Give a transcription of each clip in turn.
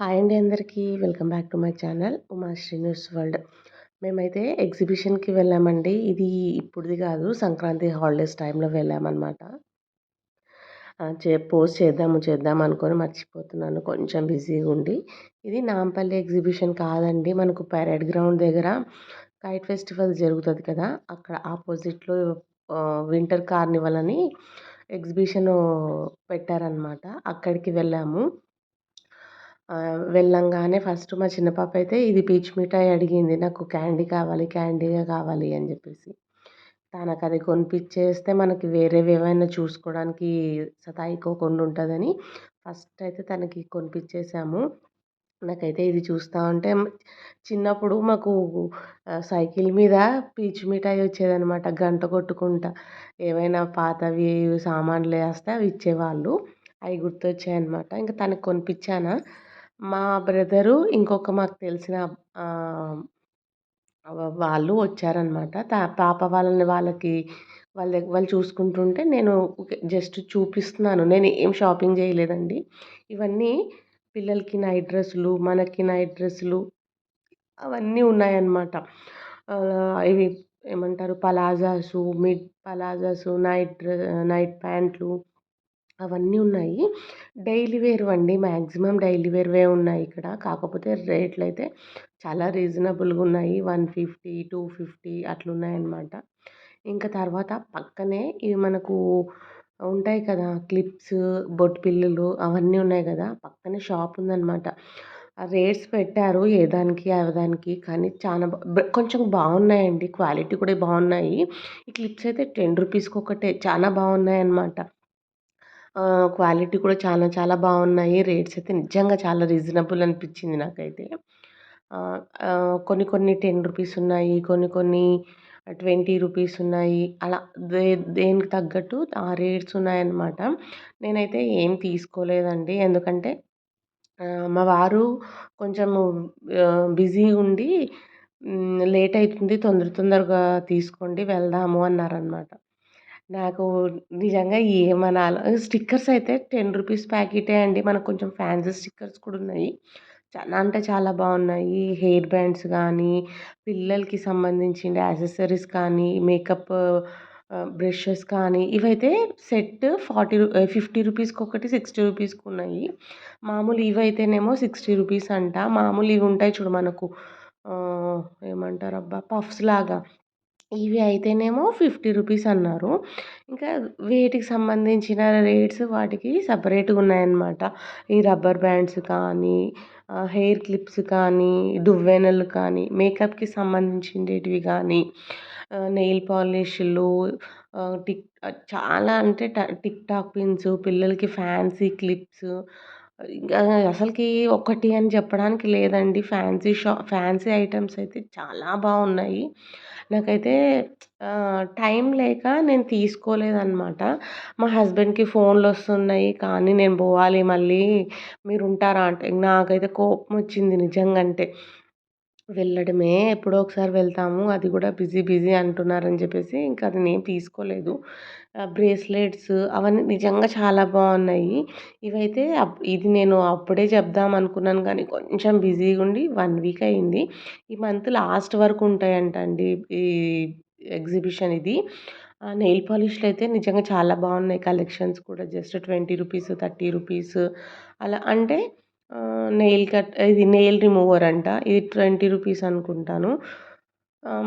Hi అండి అందరికీ. Welcome back to my channel Uma news world. మేమైతే ఎగ్జిబిషన్కి వెళ్ళామండి. ఇది ఇప్పుడుది కాదు సంక్రాంతి హాలిడేస్ టైంలో వెళ్ళామన్నమాట. చే పోస్ట్ చేద్దాము చేద్దాం అనుకొని మర్చిపోతున్నాను. కొంచెం బిజీగా ఉండి. ఇది నాంపల్లి ఎగ్జిబిషన్ కాదండి. మనకు పెరేడ్ గ్రౌండ్ దగ్గర కైట్ ఫెస్టివల్ జరుగుతుంది కదా అక్కడ ఆపోజిట్లో వింటర్ కార్నివల్ అని ఎగ్జిబిషన్ పెట్టారనమాట అక్కడికి వెళ్ళాము. వెళ్ళంగానే ఫస్ట్ మా చిన్న పాప అయితే ఇది పీచ్ మిఠాయి అడిగింది. నాకు క్యాండీ కావాలి క్యాండీగా కావాలి అని చెప్పేసి. తనకు అది కొనిపించేస్తే మనకి వేరేవి ఏమైనా చూసుకోవడానికి సతాయికోకుండా ఉంటుందని ఫస్ట్ అయితే తనకి కొనిపించేసాము నాకైతే ఇది చూస్తూ ఉంటే చిన్నప్పుడు మాకు సైకిల్ మీద పీచు మిఠాయి వచ్చేదనమాట గంట కొట్టుకుంటా. ఏవైనా పాతవి సామాన్లు వేస్తే అవి ఇచ్చేవాళ్ళు. అవి గుర్తొచ్చాయన్నమాట. ఇంకా తనకు కొనిపించానా మా బ్రదరు ఇంకొక మాకు తెలిసిన వాళ్ళు వచ్చారనమాట పాప వాళ్ళని వాళ్ళకి వాళ్ళ వాళ్ళు చూసుకుంటుంటే నేను జస్ట్ చూపిస్తున్నాను. నేను ఏం షాపింగ్ చేయలేదండి. ఇవన్నీ పిల్లలకి నైట్ డ్రెస్సులు మనకి నైట్ డ్రెస్సులు అవన్నీ ఉన్నాయన్నమాట. ఇవి ఏమంటారు? Palazzos mid palazzos night dress night ప్యాంట్లు అవన్నీ ఉన్నాయి. డైలీ వేర్ అండి మ్యాక్సిమం డైలీ వేర్వే ఉన్నాయి ఇక్కడ. కాకపోతే రేట్లు అయితే చాలా రీజనబుల్గా ఉన్నాయి. వన్ ఫిఫ్టీ టూ ఫిఫ్టీ అట్లున్నాయన్నమాట. ఇంకా తర్వాత పక్కనే ఇవి మనకు ఉంటాయి కదా క్లిప్స్ బొట్టుపిల్లులు అవన్నీ ఉన్నాయి కదా పక్కనే షాప్ ఉందన్నమాట. రేట్స్ పెట్టారు ఏ దానికి దానికి కానీ చాలా కొంచెం బాగున్నాయండి. క్వాలిటీ కూడా బాగున్నాయి. ఈ క్లిప్స్ అయితే టెన్ రూపీస్కి ఒకటే చాలా బాగున్నాయి అన్నమాట క్వాలిటీ కూడా చాలా చాలా బాగున్నాయి. రేట్స్ అయితే నిజంగా చాలా రీజనబుల్ అనిపించింది నాకైతే. కొన్ని కొన్ని టెన్ రూపీస్ ఉన్నాయి కొన్ని కొన్ని ట్వంటీ రూపీస్ ఉన్నాయి. అలా దే దేనికి తగ్గట్టు ఆ రేట్స్ ఉన్నాయన్నమాట. నేనైతే ఏం తీసుకోలేదండి. ఎందుకంటే మా వారు కొంచెము బిజీగా ఉండి లేట్ అవుతుంది తొందర తొందరగా తీసుకోండి వెళ్దాము అన్నారనమాట నాకు నిజంగా ఏమనాలో స్టిక్కర్స్ అయితే టెన్ రూపీస్ ప్యాకెటే అండి. మనకు కొంచెం ఫ్యాన్సీ స్టిక్కర్స్ కూడా ఉన్నాయి. చాలా అంటే చాలా బాగున్నాయి. హెయిర్ బ్యాండ్స్ కానీ పిల్లలకి సంబంధించిన యాక్సెసరీస్ కానీ మేకప్ బ్రషెస్ కానీ ఇవైతే సెట్ ఫార్టీ రూ ఫిఫ్టీ రూపీస్కి ఒకటి సిక్స్టీ రూపీస్కి ఉన్నాయి. మామూలు ఇవైతేనేమో సిక్స్టీ రూపీస్ అంట. మామూలు ఇవి ఉంటాయి చూడు మనకు ఏమంటారు అబ్బా పఫ్స్ లాగా. ఇవి అయితేనేమో ఫిఫ్టీ రూపీస్ అన్నారు. ఇంకా వీటికి సంబంధించిన రేట్స్ వాటికి సపరేట్గా ఉన్నాయన్నమాట. ఈ రబ్బర్ బ్యాండ్స్ కానీ హెయిర్ క్లిప్స్ కానీ దువ్వెనలు కానీ మేకప్కి సంబంధించినవి కానీ నెయిల్ పాలిష్లు టిక్ చాలా అంటే టిక్ టాక్ పిన్స్ పిల్లలకి ఫ్యాన్సీ క్లిప్స్ ఇంకా అసలుకి ఒకటి అని చెప్పడానికి లేదండి. ఫ్యాన్సీ షా ఫ్యాన్సీ ఐటమ్స్ అయితే చాలా బాగున్నాయి. నాకైతే టైం లేక నేను తీసుకోలేదన్నమాట. మా హస్బెండ్కి ఫోన్లు వస్తున్నాయి. కానీ నేను పోవాలి మళ్ళీ. మీరు ఉంటారా అంటే నాకైతే కోపం వచ్చింది నిజంగా అంటే వెళ్ళడమే. ఎప్పుడో ఒకసారి వెళ్తాము. అది కూడా బిజీ బిజీ అంటున్నారని చెప్పేసి ఇంకా అది నేను తీసుకోలేదు. బ్రేస్లెట్స్ అవన్నీ నిజంగా చాలా బాగున్నాయి. ఇవైతే ఇది నేను అప్పుడే చెప్దాం అనుకున్నాను కానీ కొంచెం బిజీగా ఉండి వన్ వీక్ అయింది. ఈ మంత్ లాస్ట్ వరకు ఉంటాయంట అండి ఈ ఎగ్జిబిషన్ ఇది. నెయిల్ పాలిష్లు అయితే నిజంగా చాలా బాగున్నాయి. కలెక్షన్స్ కూడా just twenty rupees thirty rupees అలా అంటే నెయిల్ కట్ ఇది నెయిల్ రిమూవర్ అంట. ఇది ట్వంటీ రూపీస్ అనుకుంటాను.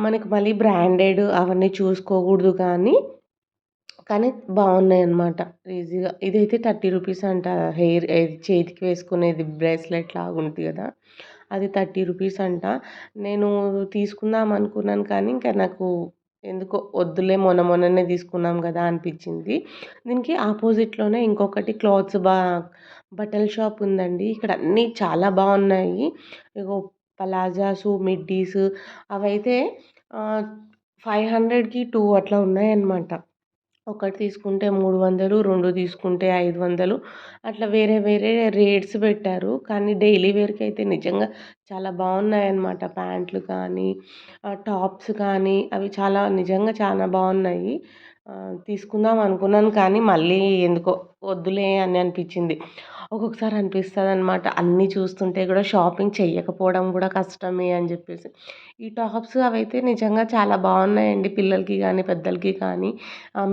మనకి మళ్ళీ బ్రాండెడ్ అవన్నీ చూసుకోకూడదు కానీ కానీ బాగున్నాయి అన్నమాట ఈజీగా ఇదైతే థర్టీ రూపీస్ అంట. హెయిర్ చేతికి వేసుకునేది బ్రేస్లెట్ లాగా ఉంటుంది కదా. అది థర్టీ రూపీస్ అంట. నేను తీసుకుందాం అనుకున్నాను కానీ ఇంకా నాకు ఎందుకో వద్దులే మొన్న మొన్ననే తీసుకున్నాం కదా అనిపించింది. దీనికి ఆపోజిట్లోనే ఇంకొకటి క్లాత్స్ బా బట్టల షాప్ ఉందండి. ఇక్కడ అన్నీ చాలా బాగున్నాయి. ఇగో పలాజాసు మిడ్డీస్ అవైతే ఫైవ్ హండ్రెడ్కి టూ అట్లా ఉన్నాయన్నమాట. ఒకటి తీసుకుంటే మూడు వందలు రెండు తీసుకుంటే ఐదు వందలు అట్లా వేరే వేరే రేట్స్ పెట్టారు. కానీ డైలీ వేర్కి అయితే నిజంగా చాలా బాగున్నాయి అన్నమాట ప్యాంట్లు కానీ టాప్స్ కానీ అవి చాలా నిజంగా చాలా బాగున్నాయి. తీసుకుందాం అనుకున్నాను కానీ మళ్ళీ ఎందుకో వద్దులే అని అనిపించింది. ఒక్కొక్కసారి అనిపిస్తుంది అనమాట అన్నీ చూస్తుంటే కూడా షాపింగ్ చేయకపోవడం కూడా కష్టమే అని చెప్పేసి. ఈ టాప్స్ అవైతే నిజంగా చాలా బాగున్నాయండి పిల్లలకి కానీ పెద్దలకి కానీ.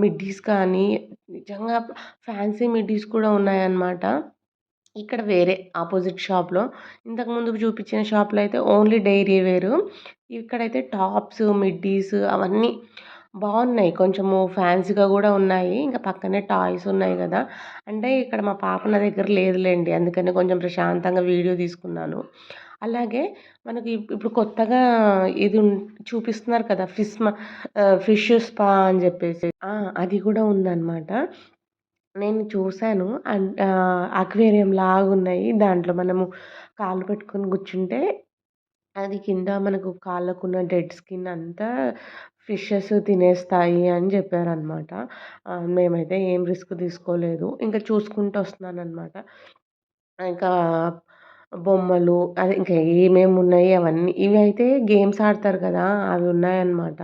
మిడ్డీస్ కానీ నిజంగా ఫ్యాన్సీ మిడ్డీస్ కూడా ఉన్నాయన్నమాట. ఇక్కడ వేరే ఆపోజిట్ షాప్లో. ఇంతకుముందు చూపించిన షాప్లో అయితే ఓన్లీ డైరీ వేరు. ఇక్కడైతే టాప్స్ మిడ్డీస్ అవన్నీ బాగున్నాయి. కొంచెము ఫ్యాన్సీగా కూడా ఉన్నాయి. ఇంకా పక్కనే టాయ్స్ ఉన్నాయి కదా. అంటే ఇక్కడ మా పాప నా దగ్గర లేదులేండి. అందుకని కొంచెం ప్రశాంతంగా వీడియో తీసుకున్నాను. అలాగే మనకి ఇప్పుడు కొత్తగా ఇది చూపిస్తున్నారు కదా ఫిష్ ఫిష్ స్పా అని చెప్పేసి. అది కూడా ఉందన్నమాట. నేను చూశాను. అండ్ అక్వేరియం లాగున్నాయి దాంట్లో మనము కాళ్ళు పెట్టుకొని కూర్చుంటే అది కింద మనకు కాళ్ళకున్న డెడ్ స్కిన్ అంతా ఫిషెస్ తినేస్తాయి అని చెప్పారనమాట మేమైతే ఏం రిస్క్ తీసుకోలేదు. ఇంకా చూసుకుంటూ వస్తున్నానమాట ఇంకా బొమ్మలు అది ఇంకా ఏమేమి ఉన్నాయి అవన్నీ. ఇవి అయితే గేమ్స్ ఆడతారు కదా అవి ఉన్నాయన్నమాట.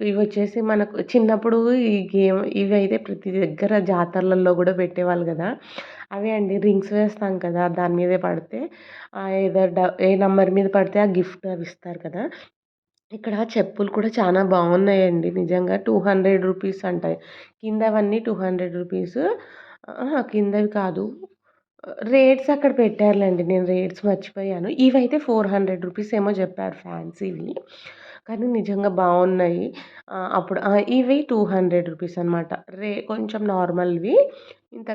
ఇవి వచ్చేసి మనకు చిన్నప్పుడు ఈ గేమ్ ఇవి అయితే ప్రతి దగ్గర జాతరలలో కూడా పెట్టేవాళ్ళు కదా. అవే అండి రింగ్స్ వేస్తాం కదా దాని మీదే పడితే ఏదో ఏ నెంబర్ మీద పడితే ఆ గిఫ్ట్ అవి ఇస్తారు కదా. ఇక్కడ చెప్పులు కూడా చాలా బాగున్నాయండి. నిజంగా టూ హండ్రెడ్ రూపీస్ అంటాయి. కిందవన్నీ టూ హండ్రెడ్ రూపీస్. కిందవి కాదు. రేట్స్ అక్కడ పెట్టారులేండి. నేను రేట్స్ మర్చిపోయాను. ఇవైతే ఫోర్ హండ్రెడ్ రూపీస్ ఏమో చెప్పారు ఫ్యాన్సీవి. కానీ నిజంగా బాగున్నాయి. అప్పుడు ఇవి టూ హండ్రెడ్ రూపీస్ అనమాట రే కొంచెం నార్మల్వి. ఇంత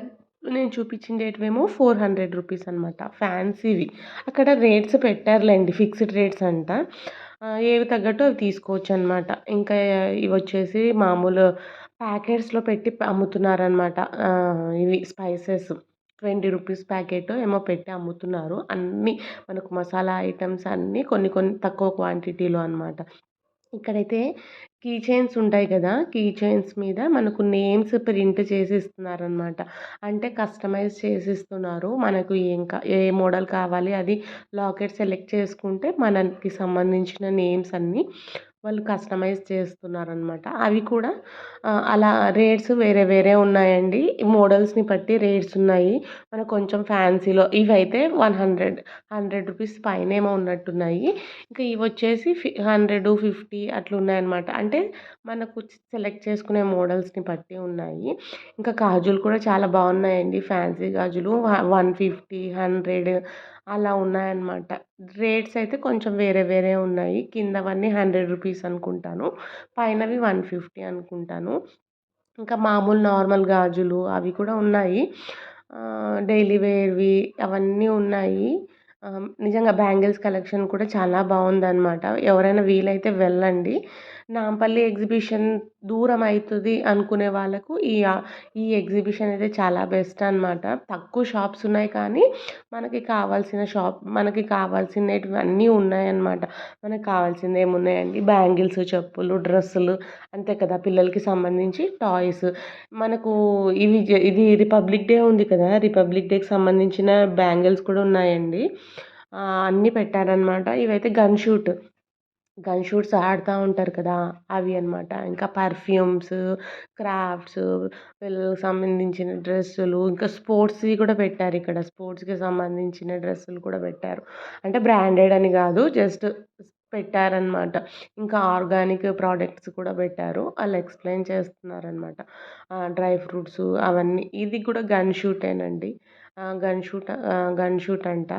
నేను చూపించిండేటివేమో ఫోర్ హండ్రెడ్ రూపీస్ అనమాట ఫ్యాన్సీవి. అక్కడ రేట్స్ పెట్టారులేండి. ఫిక్స్డ్ రేట్స్ అంట. ఏవి తగ్గట్టు అవి తీసుకోవచ్చు అనమాట ఇంకా ఇవి వచ్చేసి మామూలు ప్యాకెట్స్లో పెట్టి అమ్ముతున్నారనమాట. ఇవి స్పైసెస్. ట్వంటీ రూపీస్ ప్యాకెట్ ఏమో పెట్టి అమ్ముతున్నారు. అన్నీ మనకు మసాలా ఐటమ్స్ అన్నీ కొన్ని కొన్ని తక్కువ క్వాంటిటీలో అనమాట. ఇక్కడైతే కీ చైన్స్ ఉంటాయి కదా! కీ చైన్స్ మీద మనకు నేమ్స్ ప్రింట్ చేసి ఇస్తున్నారనమాట అంటే కస్టమైజ్ చేసి ఇస్తున్నారు మనకు కా ఏ మోడల్ కావాలి అది లాకెట్ సెలెక్ట్ చేసుకుంటే మనకి సంబంధించిన నేమ్స్ అన్నీ వాళ్ళు కస్టమైజ్ చేస్తున్నారనమాట. అవి కూడా అలా రేట్స్ వేరే వేరే ఉన్నాయండి. మోడల్స్ని బట్టి రేట్స్ ఉన్నాయి. మనకు కొంచెం ఫ్యాన్సీలో ఇవైతే వన్ హండ్రెడ్ హండ్రెడ్ రూపీస్ పైనేమో ఉన్నట్టున్నాయి. ఇంకా ఇవి వచ్చేసి ఫి హండ్రెడ్ ఫిఫ్టీ అట్లా ఉన్నాయన్నమాట అంటే మనకు సెలెక్ట్ చేసుకునే మోడల్స్ని బట్టి ఉన్నాయి. ఇంకా గాజులు కూడా చాలా బాగున్నాయండి. ఫ్యాన్సీ గాజులు వన్ ఫిఫ్టీ హండ్రెడ్ అలా ఉన్నాయన్నమాట. రేట్స్ అయితే కొంచెం వేరే వేరే ఉన్నాయి. కిందవన్నీ హండ్రెడ్ రూపీస్ అనుకుంటాను. పైనవి వన్ ఫిఫ్టీ అనుకుంటాను. ఇంకా మామూలు నార్మల్ గాజులు అవి కూడా ఉన్నాయి. డైలీ వేర్వి అవన్నీ ఉన్నాయి. నిజంగా బ్యాంగిల్స్ కలెక్షన్ కూడా చాలా బాగుందన్నమాట. ఎవరైనా వీలైతే వెళ్ళండి. నాంపల్లి ఎగ్జిబిషన్ దూరం అవుతుంది అనుకునే వాళ్ళకు ఈ ఈ ఎగ్జిబిషన్ అయితే చాలా బెస్ట్ అనమాట తక్కువ షాప్స్ ఉన్నాయి కానీ మనకి కావాల్సిన షాప్ మనకి కావాల్సినవి అన్నీ ఉన్నాయన్నమాట. మనకి కావాల్సింది ఏమున్నాయండి? బ్యాంగిల్స్ చెప్పులు డ్రెస్సులు అంతే కదా. పిల్లలకి సంబంధించి టాయ్స్. మనకు ఇవి ఇది రిపబ్లిక్ డే ఉంది కదా. రిపబ్లిక్ డేకి సంబంధించిన బ్యాంగిల్స్ కూడా ఉన్నాయండి. అన్నీ పెట్టారనమాట ఇవైతే గన్ షూట్. గన్ షూట్స్ ఆడుతూ ఉంటారు కదా! అవి అనమాట ఇంకా పర్ఫ్యూమ్స్ క్రాఫ్ట్స్ పిల్లలకు సంబంధించిన డ్రెస్సులు ఇంకా స్పోర్ట్స్వి కూడా పెట్టారు ఇక్కడ. స్పోర్ట్స్కి సంబంధించిన డ్రెస్సులు కూడా పెట్టారు. అంటే బ్రాండెడ్ అని కాదు జస్ట్ పెట్టారనమాట ఇంకా ఆర్గానిక్ ప్రోడక్ట్స్ కూడా పెట్టారు. వాళ్ళు ఎక్స్ప్లెయిన్ చేస్తున్నారనమాట డ్రై ఫ్రూట్స్ అవన్నీ. ఇది కూడా గన్ షూటేనండి. గన్ షూట్ గన్ షూట్ అంట.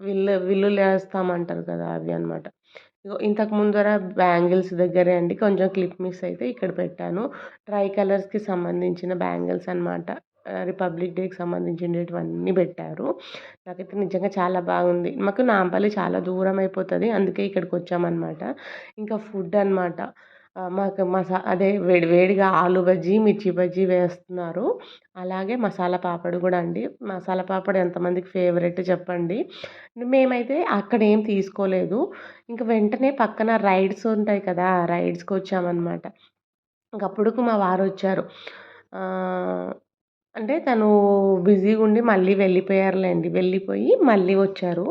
విల్లు విల్లులు వేస్తామంటారు కదా! అవి అనమాట ఇంతకు ముందర బ్యాంగిల్స్ దగ్గరే అండి. కొంచెం క్లిప్ మిస్ అయితే ఇక్కడ పెట్టాను. ట్రై కలర్స్కి సంబంధించిన బ్యాంగిల్స్ అనమాట రిపబ్లిక్ డేకి సంబంధించినటువన్నీ పెట్టారు. నాకైతే నిజంగా చాలా బాగుంది. మాకు నాంపల్లి చాలా దూరం అయిపోతుంది. అందుకే ఇక్కడికి వచ్చామన్నమాట ఇంకా ఫుడ్ అనమాట మాకు మసా అదే వేడి వేడిగా ఆలు బజ్జీ మిర్చి బజ్జీ వేస్తున్నారు. అలాగే మసాలా పాపడ్ కూడా అండి. మసాలా పాపడ్ ఎంతమందికి ఫేవరెట్ చెప్పండి. మేమైతే అక్కడ ఏం తీసుకోలేదు. ఇంక వెంటనే పక్కన రైడ్స్ ఉంటాయి కదా రైడ్స్కి వచ్చామన్నమాట. ఇంక అప్పుడుకు మా వారు వచ్చారు అంటే తను బిజీగా ఉండి మళ్ళీ వెళ్ళిపోయారులేండి. వెళ్ళిపోయి మళ్ళీ వచ్చారు.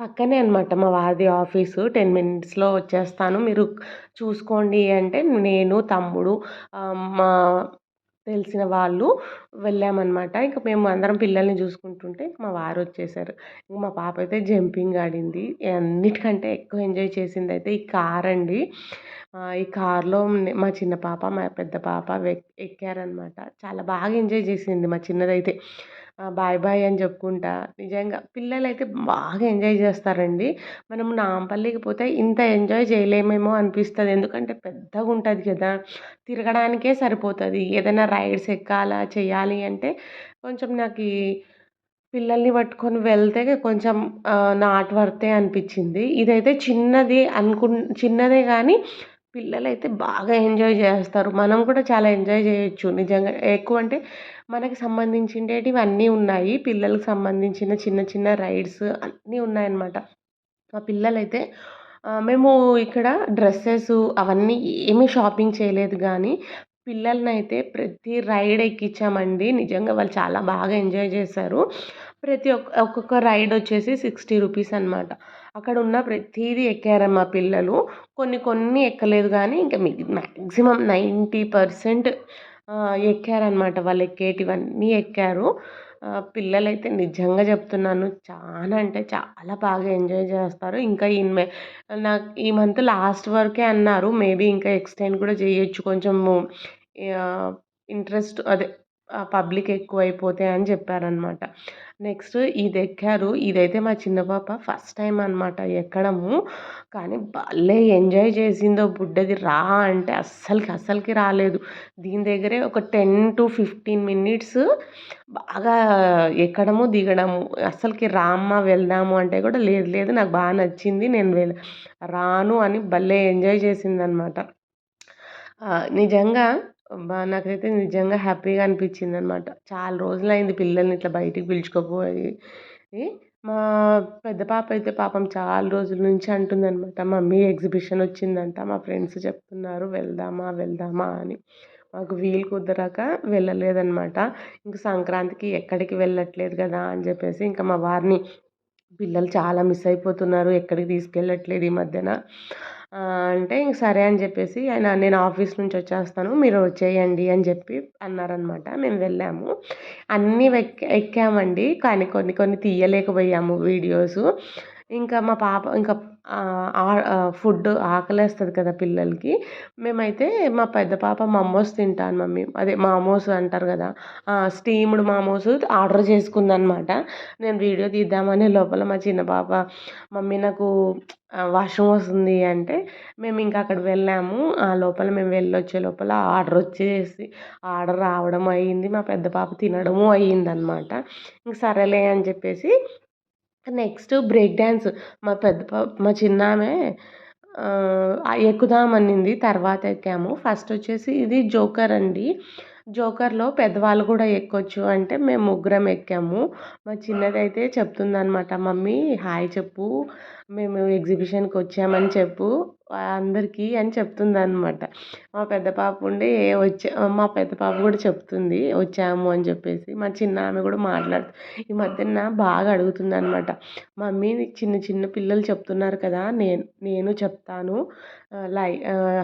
పక్కనే అనమాట మా వారిది ఆఫీసు. టెన్ మినిట్స్లో వచ్చేస్తాను. మీరు చూసుకోండి అంటే నేను తమ్ముడు మా తెలిసిన వాళ్ళు వెళ్ళామన్నమాట. ఇంకా మేము అందరం పిల్లల్ని చూసుకుంటుంటే మా వారు వచ్చేసారు. ఇంక మా పాప అయితే జంపింగ్ ఆడింది. అన్నిటికంటే ఎక్కువ ఎంజాయ్ చేసింది అయితే ఈ కార్ అండి ఈ కార్లో మా చిన్న పాప మా పెద్ద పాప ఎక్కారనమాట చాలా బాగా ఎంజాయ్ చేసింది మా చిన్నదైతే. బాయ్ బాయ్ అని చెప్పుకుంటా. నిజంగా పిల్లలైతే బాగా ఎంజాయ్ చేస్తారండి. మనం నాంపల్లికి పోతే ఇంత ఎంజాయ్ చేయలేమేమో అనిపిస్తుంది. ఎందుకంటే పెద్దగా ఉంటుంది కదా తిరగడానికే సరిపోతుంది. ఏదైనా రైడ్స్ ఎక్కాలా చేయాలి అంటే కొంచెం నాకు పిల్లల్ని పట్టుకొని వెళ్తే కొంచెం నాట్ వర్తే అనిపించింది ఇదైతే చిన్నది అనుకు చిన్నదే కానీ పిల్లలైతే బాగా ఎంజాయ్ చేస్తారు. మనం కూడా చాలా ఎంజాయ్ చేయొచ్చు. నిజంగా ఎక్కువ అంటే మనకి సంబంధించినవి అన్నీ ఉన్నాయి. పిల్లలకు సంబంధించిన చిన్న చిన్న రైడ్స్ అన్నీ ఉన్నాయన్నమాట. మా పిల్లలైతే మేము ఇక్కడ డ్రెస్సెస్ అవన్నీ ఏమీ షాపింగ్ చేయలేదు కానీ పిల్లల్ని అయితే ప్రతి రైడ్ ఎక్కించామండి నిజంగా వాళ్ళు చాలా బాగా ఎంజాయ్ చేశారు. ప్రతి ఒక్క ఒక్కొక్క రైడ్ వచ్చేసి సిక్స్టీ రూపీస్ అనమాట అక్కడ ఉన్న ప్రతిదీ ఎక్కారు మా పిల్లలు. కొన్ని కొన్ని ఎక్కలేదు కానీ ఇంకా మ్యాక్సిమం నైంటీ పర్సెంట్ ఎక్కారనమాట వాళ్ళు ఎక్కేటివన్నీ ఎక్కారు. పిల్లలైతే నిజంగా చెప్తున్నాను చాలా అంటే చాలా బాగా ఎంజాయ్ చేస్తారు. ఇంకా ఈ నాకు ఈ మంత్ లాస్ట్ వరకే అన్నారు. మేబీ ఇంకా ఎక్స్టెండ్ కూడా చేయొచ్చు. కొంచెము ఇంట్రెస్ట్ అదే పబ్లిక్ ఎక్కువైపోతాయి అని చెప్పారనమాట నెక్స్ట్ ఇది ఎక్కారు ఇదైతే మా చిన్న పాప ఫస్ట్ టైం అనమాట ఎక్కడము. కానీ భలే ఎంజాయ్ చేసిందో బుడ్డది రా అంటే అస్సలకి అస్సలకి రాలేదు. దీని దగ్గరే ఒక టెన్ టు ఫిఫ్టీన్ మినిట్స్ బాగా ఎక్కడము దిగడము. అస్సలకి రామ్మ వెళ్దాము అంటే కూడా లేదు లేదు నాకు బాగా నచ్చింది నేను వెళ్ళ రాను అని భలే ఎంజాయ్ చేసిందనమాట నిజంగా బా నాకైతే నిజంగా హ్యాపీగా అనిపించింది అనమాట చాలా రోజులు అయింది పిల్లల్ని ఇట్లా బయటికి పిలుచుకోపోయి మా పెద్ద పాప అయితే పాపం చాలా రోజుల నుంచి అంటుందన్నమాట మమ్మీ ఎగ్జిబిషన్ వచ్చిందంట మా ఫ్రెండ్స్ చెప్తున్నారు వెళ్దామా వెళ్దామా అని. మాకు వీలు కుదరక వెళ్ళలేదన్నమాట ఇంక సంక్రాంతికి ఎక్కడికి వెళ్ళట్లేదు కదా అని చెప్పేసి ఇంకా మా వారిని పిల్లలు చాలా మిస్ అయిపోతున్నారు ఎక్కడికి తీసుకెళ్ళట్లేదు ఈ మధ్యన అంటే ఇంక సరే అని చెప్పేసి ఆయన నేను ఆఫీస్ నుంచి వచ్చేస్తాను మీరు వచ్చేయండి అని చెప్పి అన్నారనమాట మేము వెళ్ళాము. అన్నీ ఎక్కామండి. కానీ కొన్ని కొన్ని తీయలేకపోయాము వీడియోస్. ఇంకా మా పాప ఇంకా ఫుడ్ ఆకలేస్తుంది కదా పిల్లలకి. మేమైతే మా పెద్ద పాప మమోస్ తింటాను మమ్మీ. అదే మామోస్ అంటారు కదా. స్టీమ్డ్ మామోస్ ఆర్డర్ చేసుకుందనమాట. నేను వీడియో తీద్దామని లోపల మా చిన్న పాప మమ్మీ నాకు వాష్రూమ్ వస్తుంది అంటే మేము ఇంకా అక్కడ వెళ్ళాము. ఆ లోపల మేము వెళ్ళొచ్చే లోపల ఆర్డర్ వచ్చేసి ఆర్డర్ రావడం అయ్యింది మా పెద్ద పాప తినడము అయ్యిందనమాట. ఇంక సరేలే అని చెప్పేసి నెక్స్ట్ బ్రేక్ డ్యాన్స్ మా పెద్ద మా చిన్న ఆమె అనింది తర్వాత ఎక్కాము. ఫస్ట్ వచ్చేసి ఇది జోకర్ అండి. జోకర్లో పెద్దవాళ్ళు కూడా ఎక్కొచ్చు అంటే మేము ముగ్గురం ఎక్కాము. మా చిన్నదైతే చెప్తుందనమాట మమ్మీ హాయ్ చెప్పు. మేము ఎగ్జిబిషన్కి వచ్చామని చెప్పు అందరికీ అని చెప్తుంది అనమాట మా పెద్ద పాప ఉండి వచ్చా మా పెద్ద పాప కూడా చెప్తుంది వచ్చాము అని చెప్పేసి. మా చిన్న ఆమె కూడా మాట్లాడుతుంది ఈ మధ్యన బాగా అడుగుతుంది అనమాట మమ్మీ చిన్న చిన్న పిల్లలు చెప్తున్నారు కదా నేను నేను చెప్తాను లై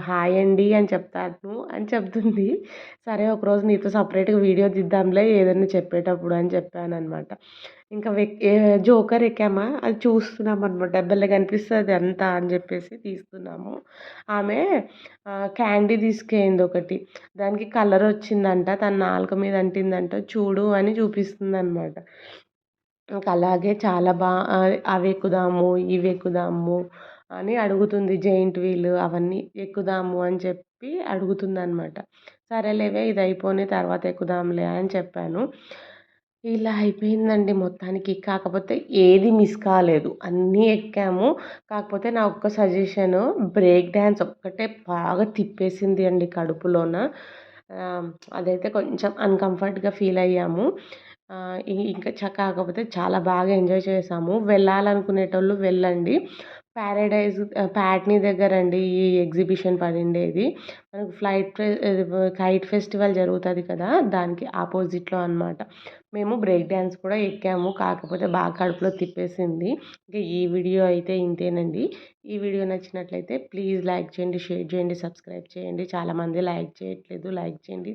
హాయ్ అండి అని చెప్తాను అని చెప్తుంది. సరే ఒకరోజు నీతో సపరేట్గా వీడియో తీద్దాంలే ఏదైనా చెప్పేటప్పుడు అని చెప్పాను అనమాట ఇంకా జోకర్ ఎక్కామా? అది చూస్తున్నాం అనమాట డబ్బల్లో కనిపిస్తుంది అంత అని చెప్పేసి తీస్తున్నాము. ఆమె క్యాండీ తీసుకెళ్ళింది ఒకటి. దానికి కలర్ వచ్చిందంట. తన నాలుక మీద అంటిందంట. చూడు అని చూపిస్తుంది అనమాట ఇంకా అలాగే చాలా బాగా అవి ఎక్కుదాము ఇవి ఎక్కుదాము అని అడుగుతుంది. జెయింట్ వీల్ అవన్నీ ఎక్కుదాము అని చెప్పి అడుగుతుంది అనమాట సరేలేవే ఇది అయిపోయిన తర్వాత ఎక్కుదాంలే అని చెప్పాను. ఇలా అయిపోయిందండి మొత్తానికి. కాకపోతే ఏది మిస్ కాలేదు. అన్నీ ఎక్కాము. కాకపోతే నా ఒక్క సజెషను బ్రేక్ డ్యాన్స్ ఒక్కటే బాగా తిప్పేసింది అండి కడుపులోన. అదైతే కొంచెం అన్కంఫర్ట్గా ఫీల్ అయ్యాము. ఇంకా కాకపోతే చాలా బాగా ఎంజాయ్ చేసాము. వెళ్ళాలనుకునేటోళ్ళు వెళ్ళండి. ప్యారడైజ్ ప్యాట్నీ దగ్గర అండి ఈ ఎగ్జిబిషన్ పడిండేది. మనకు ఫ్లైట్ కైట్ ఫెస్టివల్ జరుగుతుంది కదా దానికి ఆపోజిట్లో అనమాట మేము బ్రేక్ డ్యాన్స్ కూడా ఎక్కాము కాకపోతే బాగా కడుపులో తిప్పేసింది. ఇంకా ఈ వీడియో అయితే ఇంతేనండి. ఈ వీడియో నచ్చినట్లయితే ప్లీజ్ లైక్ చేయండి షేర్ చేయండి సబ్స్క్రైబ్ చేయండి. చాలామంది లైక్ చేయట్లేదు లైక్ చేయండి.